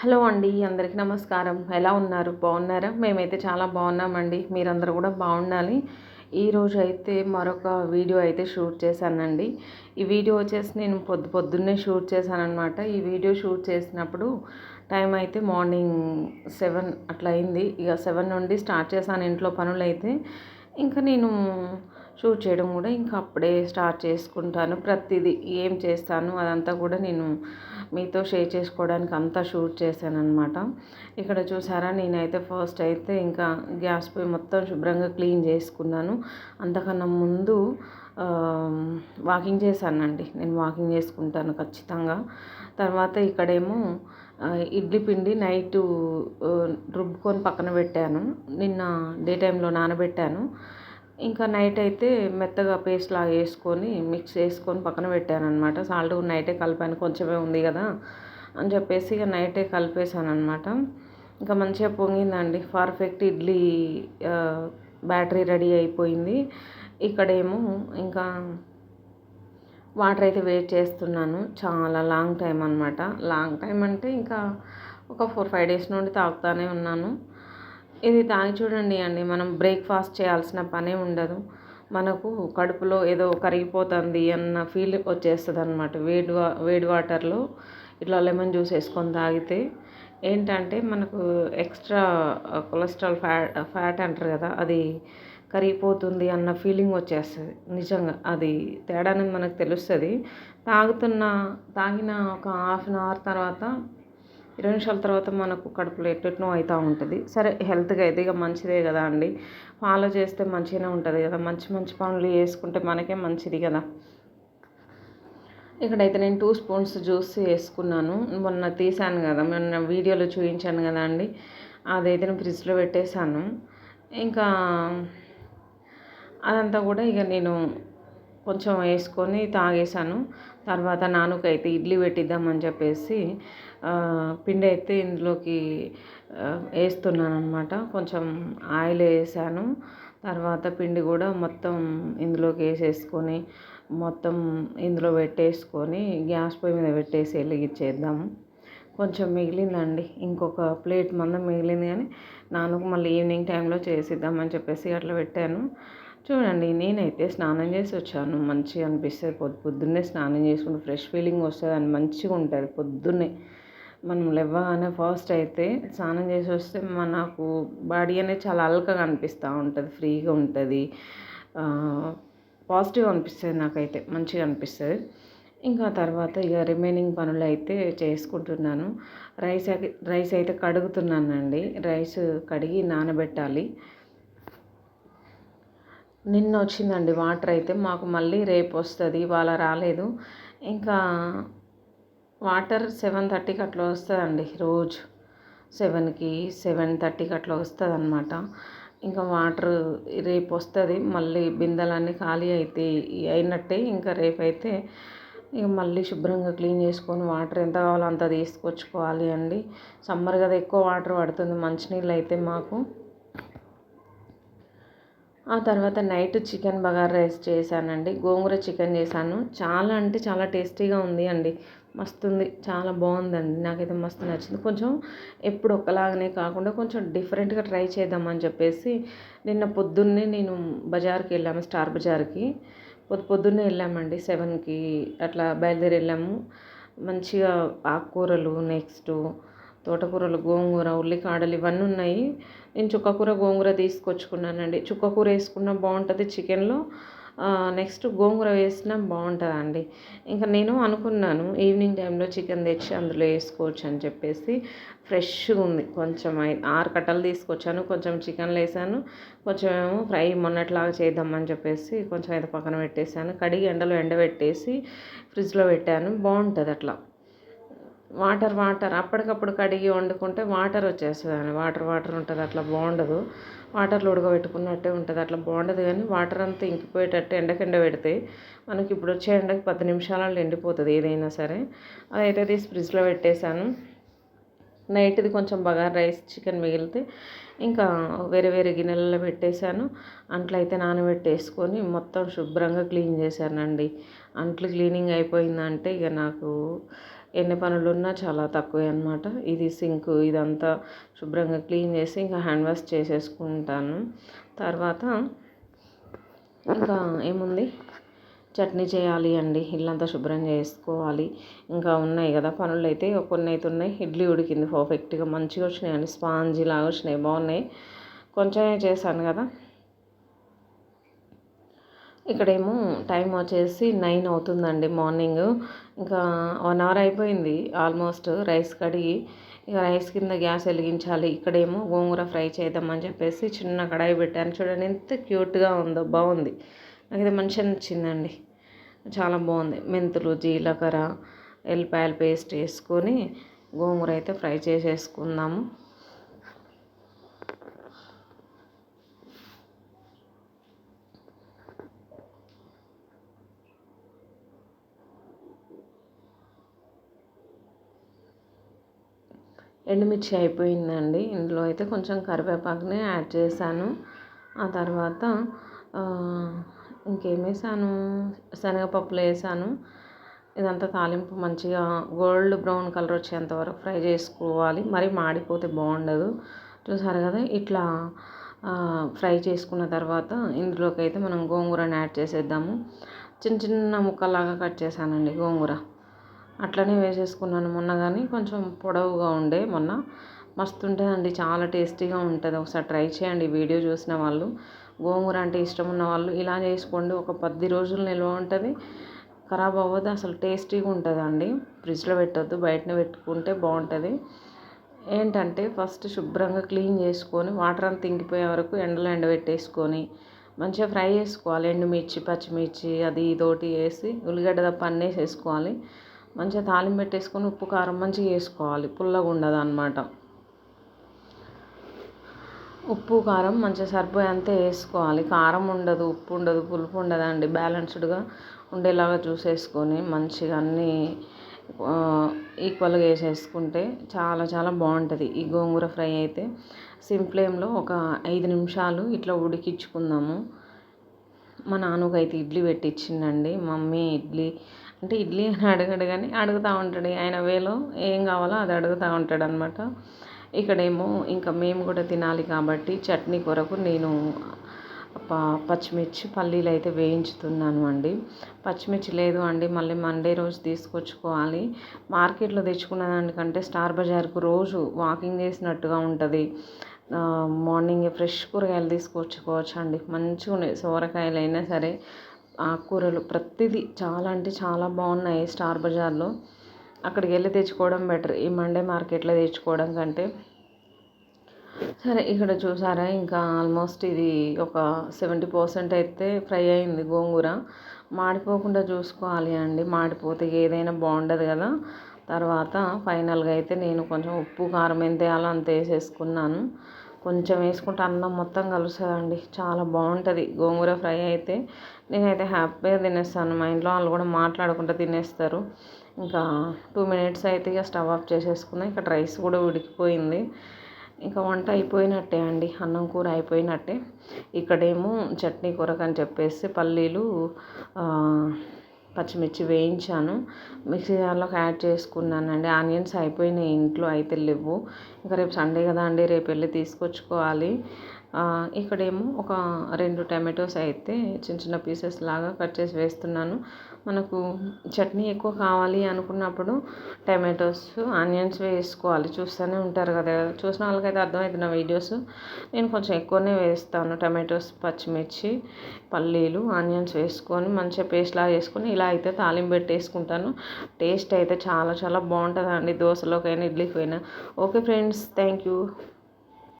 Hello అండి అందరికీ నమస్కారం. ఎలా ఉన్నారు? బాగున్నారా? మేమైతే చాలా బాగున్నామండి. మీరందరూ కూడా బాగుండాలి. ఈరోజు అయితే మరొక వీడియో అయితే షూట్ చేశానండి. ఈ వీడియో వచ్చేసి నేను పొద్దు పొద్దున్నే షూట్ చేశానమాట ఈ వీడియో షూట్ చేసినప్పుడు టైం అయితే మార్నింగ్ సెవెన్ అట్లా అయింది. ఇక సెవెన్ నుండి స్టార్ట్ చేశాను ఇంట్లో పనులు అయితే ఇంకా నేను షూట్ చేయడం కూడా ఇంకా అప్పుడే స్టార్ట్ చేసుకుంటాను. ప్రతిదీ ఏం చేస్తాను అదంతా కూడా నేను మీతో షేర్ చేసుకోవడానికి అంతా షూట్ చేశాను ఇక్కడ చూసారా నేనైతే ఫస్ట్ అయితే ఇంకా గ్యాస్ పొయ్యి మొత్తం శుభ్రంగా క్లీన్ చేసుకున్నాను. అంతకన్నా ముందు వాకింగ్ చేశానండి. నేను వాకింగ్ చేసుకుంటాను ఖచ్చితంగా. తర్వాత ఇక్కడేమో ఇడ్లీ పిండి నైట్ రుబ్బుకొని పక్కన పెట్టాను. నిన్న డే టైంలో నానబెట్టాను. ఇంకా నైట్ అయితే మెత్తగా పేస్ట్ లాగా వేసుకొని మిక్స్ చేసుకొని పక్కన పెట్టాను అనమాట సాల్ట్ నైటే కలిపాను కొంచెమే ఉంది కదా అని చెప్పేసి ఇక నైటే కలిపేశాను అనమాట ఇంకా మంచిగా పొంగిందండి. పర్ఫెక్ట్ ఇడ్లీ బ్యాటరీ రెడీ అయిపోయింది. ఇక్కడేమో ఇంకా వాటర్ అయితే వెయిట్ చేస్తున్నాను. చాలా లాంగ్ టైం అనమాట లాంగ్ టైం అంటే ఇంకా ఒక ఫోర్ ఫైవ్ డేస్ నుండి తాగుతానే ఉన్నాను. ఇది తాగి చూడండి అండి మనం బ్రేక్ఫాస్ట్ చేయాల్సిన పనే ఉండదు. మనకు కడుపులో ఏదో కరిగిపోతుంది అన్న ఫీల్ వచ్చేస్తుంది అనమాట వేడి వా వేడి వాటర్లో ఇట్లా లెమన్ జ్యూస్ వేసుకొని తాగితే ఏంటంటే మనకు ఎక్స్ట్రా కొలెస్ట్రాల్ ఫ్యాట్ ఫ్యాట్ అంటారు కదా అది కరిగిపోతుంది అన్న ఫీలింగ్ వచ్చేస్తుంది. నిజంగా అది తేడా అనేది మనకు తెలుస్తుంది. తాగుతున్న తాగిన ఒక హాఫ్ అన్ అవర్ తర్వాత ఇరవై నిమిషాల తర్వాత మనకు కడుపులో ఎట్టెట్నో అవుతూ ఉంటుంది. సరే హెల్త్గా అయితే ఇక మంచిదే కదా అండి. ఫాలో చేస్తే మంచిగానే ఉంటుంది కదా. మంచి మంచి పనులు చేసుకుంటే మనకే మంచిది కదా. ఇక్కడైతే నేను టూ స్పూన్స్ జ్యూస్ వేసుకున్నాను. మొన్న తీసాను కదా మొన్న వీడియోలో చూపించాను కదా అండి. అదైతే నేను ఫ్రిడ్జ్లో పెట్టేశాను. ఇంకా అదంతా కూడా ఇక నేను కొంచెం వేసుకొని తాగేసాను తర్వాత నానుకైతే ఇడ్లీ పెట్టిద్దామని చెప్పేసి పిండి అయితే ఇందులోకి వేస్తున్నాను అనమాట కొంచెం ఆయిల్ వేసాను. తర్వాత పిండి కూడా మొత్తం ఇందులోకి వేసేసుకొని మొత్తం ఇందులో పెట్టేసుకొని గ్యాస్ పొయ్యి మీద పెట్టేసి వెలిగించేద్దాము కొంచెం మిగిలిందండి. ఇంకొక ప్లేట్ మందం మిగిలింది కానీ నాన్నకు మళ్ళీ ఈవినింగ్ టైంలో చేసిద్దామని చెప్పేసి అట్లా పెట్టాను. చూడండి నేనైతే స్నానం చేసి వచ్చాను. మంచిగా అనిపిస్తుంది. పొద్దు పొద్దున్నే స్నానం చేసుకుంటే ఫ్రెష్ ఫీలింగ్ వస్తుంది అని మంచిగా ఉంటుంది పొద్దున్నే. మనం లేవగానే ఫస్ట్ అయితే స్నానం చేసి వస్తే మనకు బాడీ అనేది చాలా అల్కగా అనిపిస్తూ ఉంటుంది. ఫ్రీగా ఉంటుంది. పాజిటివ్ అనిపిస్తుంది నాకైతే. మంచిగా అనిపిస్తుంది. ఇంకా తర్వాత ఇక రిమైనింగ్ పనులు అయితే చేసుకుంటున్నాను. రైస్ రైస్ అయితే కడుగుతున్నానండి. రైస్ కడిగి నానబెట్టాలి. నిన్న వచ్చిందండి వాటర్ అయితే మాకు మళ్ళీ రేపు వస్తుంది ఇవాళ రాలేదు. ఇంకా వాటర్ సెవెన్ థర్టీకి అట్లా వస్తుందండి రోజు. సెవెన్కి సెవెన్ థర్టీకి అట్లా వస్తుంది అనమాట ఇంకా వాటర్ రేపు వస్తుంది మళ్ళీ బిందెలన్నీ ఖాళీ అయితే అయినట్టే ఇంకా రేపు అయితే ఇక మళ్ళీ శుభ్రంగా క్లీన్ చేసుకొని వాటర్ ఎంత కావాలో అంత తీసుకొచ్చుకోవాలి అండి. సమ్మర్ కదా ఎక్కువ వాటర్ పడుతుంది మంచినీళ్ళు అయితే మాకు. ఆ తర్వాత నైట్ చికెన్ బగారా రైస్ చేశానండి. గోంగూర చికెన్ చేశాను. చాలా అంటే చాలా టేస్టీగా ఉంది అండి. మస్తుంది. చాలా బాగుందండి. నాకైతే మస్తు నచ్చింది. కొంచెం ఎప్పుడు ఒకలాగానే కాకుండా కొంచెం డిఫరెంట్గా ట్రై చేద్దామని చెప్పేసి నిన్న పొద్దున్నే నేను బజార్కి వెళ్ళాము స్టార్ బజార్కి. పొద్దు పొద్దున్నే వెళ్ళామండి సెవెన్కి అట్లా బయలుదేరి వెళ్ళాము. మంచిగా ఆకుకూరలు నెక్స్ట్ తోటకూరలు గోంగూర ఉల్లికాడలు ఇవన్నీ ఉన్నాయి. నేను చుక్కకూర గోంగూర తీసుకొచ్చుకున్నానండి. చుక్కకూర వేసుకున్న బాగుంటుంది చికెన్లో. నెక్స్ట్ గోంగూర వేసినా బాగుంటుందండి. ఇంకా నేను అనుకున్నాను ఈవినింగ్ టైంలో చికెన్ తెచ్చి అందులో వేసుకోవచ్చు అని చెప్పేసి. ఫ్రెష్గా ఉంది కొంచెం ఆరు కట్టలు తీసుకొచ్చాను కొంచెం చికెన్లో వేసాను కొంచెం ఏమో ఫ్రై మొన్నట్లాగా చేద్దామని చెప్పేసి కొంచెం అయితే పక్కన పెట్టేశాను. కడిగి ఎండలో ఎండబెట్టేసి ఫ్రిడ్జ్లో పెట్టాను. బాగుంటుంది అట్లా. Water water. అప్పటికప్పుడు కడిగి వండుకుంటే వాటర్ వచ్చేస్తుంది వాటర్ వాటర్ ఉంటుంది అట్లా బాగుండదు. వాటర్లో ఉడకబెట్టుకున్నట్టే ఉంటుంది అట్లా బాగుండదు. కానీ వాటర్ అంతా ఇంకిపోయేటట్టు ఎండకెండ పెడితే మనకి ఇప్పుడు వచ్చే ఎండకి పది నిమిషాలలో ఎండిపోతుంది ఏదైనా సరే. అదైతే తీసి ఫ్రిడ్జ్లో పెట్టేశాను. నైట్ది కొంచెం బగారా రైస్ చికెన్ మిగిలితే ఇంకా వేరే వేరే గిన్నెలలో పెట్టేశాను. అంట్లు అయితే నానబెట్టేసుకొని మొత్తం శుభ్రంగా క్లీన్ చేశానండి. అంట్లు క్లీనింగ్ అయిపోయిందంటే ఇక నాకు ఎన్ని పనులు ఉన్నా చాలా తక్కువే అనమాట ఇది సింక్ ఇదంతా శుభ్రంగా క్లీన్ చేసి ఇంకా హ్యాండ్ వాష్ చేసేసుకుంటాను. తర్వాత ఇంకా ఏముంది? చట్నీ చేయాలి అండి. ఇల్లంతా శుభ్రం చేసుకోవాలి. ఇంకా ఉన్నాయి కదా పనులు అయితే కొన్ని అయితే ఉన్నాయి. ఇడ్లీ ఉడికింది పర్ఫెక్ట్గా మంచిగా వచ్చినాయండి స్పాంజీ లాగా వచ్చినాయి బాగున్నాయి. కొంచెమే చేశాను కదా. ఇక్కడేమో టైం వచ్చేసి నైన్ అవుతుందండి మార్నింగ్. ఇంకా వన్ అవర్ అయిపోయింది ఆల్మోస్ట్ రైస్ కడిగి ఇక రైస్ కింద గ్యాస్ వెలిగించాలి. ఇక్కడేమో గోంగూర ఫ్రై చేద్దామని చెప్పేసి చిన్న కడాయి పెట్టాను. చూడండి ఎంత క్యూట్గా ఉందో బాగుంది. నాకు ఇది మంచిగా నచ్చిందండి. చాలా బాగుంది. మెంతులు జీలకర్ర ఎల్లిపాయల పేస్ట్ వేసుకొని గోంగూర అయితే ఫ్రై చేసేసుకుందాము. ఎండుమిర్చి అయిపోయిందండి. ఇందులో అయితే కొంచెం కరివేపాకుని యాడ్ చేశాను. ఆ తర్వాత ఇంకేం వేసాను? శనగపప్పులు వేసాను. ఇదంతా తాలింపు మంచిగా గోల్డ్ బ్రౌన్ కలర్ వచ్చేంత వరకు ఫ్రై చేసుకోవాలి. మరి మాడిపోతే బాగుండదు. చూసారు కదా ఇట్లా ఫ్రై చేసుకున్న తర్వాత ఇందులోకి అయితే మనం గోంగూరని యాడ్ చేసేద్దాము. చిన్న చిన్న ముక్కలాగా కట్ చేశానండి గోంగూర. అట్లనే వేసేసుకున్నాను. మొన్న కానీ కొంచెం పొడవుగా ఉండే మొన్న. మస్తు ఉంటుందండి చాలా టేస్టీగా ఉంటుంది. ఒకసారి ట్రై చేయండి వీడియో చూసిన వాళ్ళు. గోంగూర అంటే ఇష్టం ఉన్న వాళ్ళు ఇలా చేసుకోండి. ఒక పది రోజులు నిల్వ ఉంటుంది. ఖరాబ్ అవ్వదు అసలు టేస్టీగా ఉంటుంది అండి ఫ్రిడ్జ్లో పెట్టద్దు బయటనే పెట్టుకుంటే బాగుంటుంది. ఏంటంటే ఫస్ట్ శుభ్రంగా క్లీన్ చేసుకొని వాటర్ అంతా ఇంకిపోయే వరకు ఎండలో ఎండబెట్టేసుకొని మంచిగా ఫ్రై చేసుకోవాలి. ఎండుమిర్చి పచ్చిమిర్చి అది ఇదోటి వేసి ఉల్లిగడ్డ తప్ప అన్నీ వేసుకోవాలి మంచిగా తాలింపు పెట్టేసుకొని ఉప్పు కారం మంచిగా వేసుకోవాలి. పుల్లగా ఉండదు అనమాట ఉప్పు కారం మంచిగా సరిపోయేంత వేసుకోవాలి. కారం ఉండదు ఉప్పు ఉండదు పులుపు ఉండదండి. బ్యాలెన్స్డ్గా ఉండేలాగా చూసేసుకొని మంచిగా అన్నీ ఈక్వల్గా వేసేసుకుంటే చాలా చాలా బాగుంటుంది. ఈ గోంగూర ఫ్రై అయితే సిమ్ ఫ్లేమ్లో ఒక ఐదు నిమిషాలు ఇట్లా ఉడికించుకుందాము. మా నాన్నకైతే ఇడ్లీ పెట్టించిందండి మమ్మీ ఇడ్లీ అంటే ఇడ్లీ అని అడగడు కానీ అడుగుతూ ఉంటాడు ఆయన వేలో ఏం కావాలో అది అడుగుతూ ఉంటాడు అనమాట ఇక్కడేమో ఇంకా మేము కూడా తినాలి కాబట్టి చట్నీ కొరకు నేను పచ్చిమిర్చి పల్లీలు అయితే వేయించుతున్నాను అండి. పచ్చిమిర్చి లేదు అండి మళ్ళీ మండే రోజు తీసుకొచ్చుకోవాలి. మార్కెట్లో తెచ్చుకున్న దానికంటే స్టార్ బజార్కు రోజు వాకింగ్ చేసినట్టుగా ఉంటుంది. మార్నింగ్ ఫ్రెష్ కూరగాయలు తీసుకొచ్చుకోవచ్చు అండి మంచిగా ఉన్నాయి సోరకాయలు అయినా సరే. ఆకుకూరలు ప్రతిదీ చాలా అంటే చాలా బాగున్నాయి స్టార్ బజార్లో. అక్కడికి వెళ్ళి తెచ్చుకోవడం బెటర్. ఈ మండే మార్కెట్లో తెచ్చుకోవడం కంటే. సరే ఇక్కడ చూసారా? ఇంకా ఆల్మోస్ట్ ఇది ఒక సెవెంటీ పర్సెంట్ అయితే ఫ్రై అయింది గోంగూర. మాడిపోకుండా చూసుకోవాలి అండి. మాడిపోతే ఏదైనా బాగుండదు కదా. తర్వాత ఫైనల్గా అయితే నేను కొంచెం ఉప్పు కారం ఎంత వేయాలో అంత వేసేసుకున్నాను. కొంచెం వేసుకుంటే అన్నం మొత్తం కలుస్తుందండి. చాలా బాగుంటుంది. గోంగూర ఫ్రై అయితే నేనైతే హ్యాపీగా తినేస్తాను. మా ఇంట్లో వాళ్ళు కూడా మాట్లాడుకుంటూ తినేస్తారు. ఇంకా టూ మినిట్స్ అయితే ఇక స్టవ్ ఆఫ్ చేసేసుకున్నా ఇక్కడ రైస్ కూడా ఉడికిపోయింది. ఇంకా వంట అయిపోయినట్టే అండి. అన్నం కూర అయిపోయినట్టే. ఇక్కడేమో చట్నీ కూరకని చెప్పేసి పల్లీలు పచ్చిమిర్చి వేయించాను. మిక్సీ జార్లోకి యాడ్ చేసుకున్నానండి. ఆనియన్స్ అయిపోయినాయి ఇంట్లో అయితే లేవు. ఇంకా రేపు సండే కదా అండి. రేపు వెళ్ళి తీసుకొచ్చుకోవాలి. ఇక్కడేమో ఒక రెండు టమాటోస్ అయితే చిన్న చిన్న పీసెస్ లాగా కట్ చేసి వేస్తున్నాను. మనకు చట్నీ ఎక్కువ కావాలి అనుకున్నప్పుడు టమాటోస్ ఆనియన్స్ వేసుకోవాలి. చూస్తూనే ఉంటారు కదా. చూసిన వాళ్ళకైతే అర్థమవుతుంది నా వీడియోస్. నేను కొంచెం ఎక్కువనే వేస్తాను. టమాటోస్ పచ్చిమిర్చి పల్లీలు ఆనియన్స్ వేసుకొని మంచిగా పేస్ట్ లాగా వేసుకొని ఇలా అయితే తాలింపు పెట్టేసుకుంటాను. టేస్ట్ అయితే చాలా చాలా బాగుంటుందండి. దోశలోకైనా ఇడ్లీకి అయినా ఓకే ఫ్రెండ్స్ థ్యాంక్ యూ.